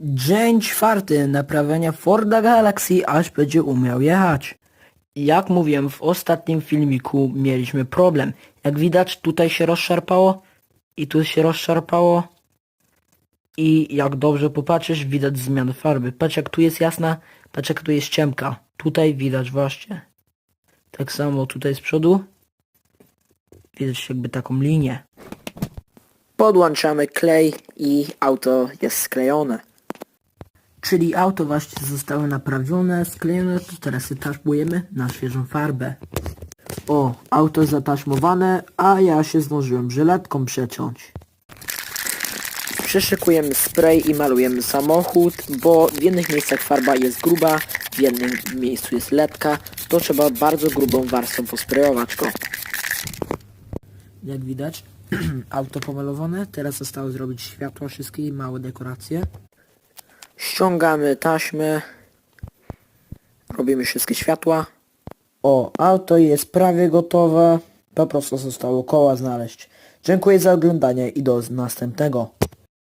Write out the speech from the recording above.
Dzień czwarty naprawiania Forda Galaxy, aż będzie umiał jechać. Jak mówiłem w ostatnim filmiku, mieliśmy problem. Jak widać, tutaj się rozszarpało i tu się rozszarpało. I jak dobrze popatrzysz, widać zmianę farby. Patrz jak tu jest jasna, patrz jak tu jest ciemka. Tutaj widać właśnie. Tak samo tutaj z przodu. Widać jakby taką linię. Podłączamy klej i auto jest sklejone. Czyli auto właśnie zostało naprawione, sklejone, to teraz je na świeżą farbę. O, auto zataśmowane, a ja się zdążyłem żyletką przeciąć. Przyszykujemy spray i malujemy samochód, bo w jednych miejscach farba jest gruba, w jednym miejscu jest lekka, to trzeba bardzo grubą warstwą posprejować go. Jak widać, auto pomalowane, teraz zostało zrobić światła wszystkie i małe dekoracje. Ściągamy taśmę, robimy wszystkie światła. O, auto jest prawie gotowe, po prostu zostało koła znaleźć. Dziękuję za oglądanie i do następnego.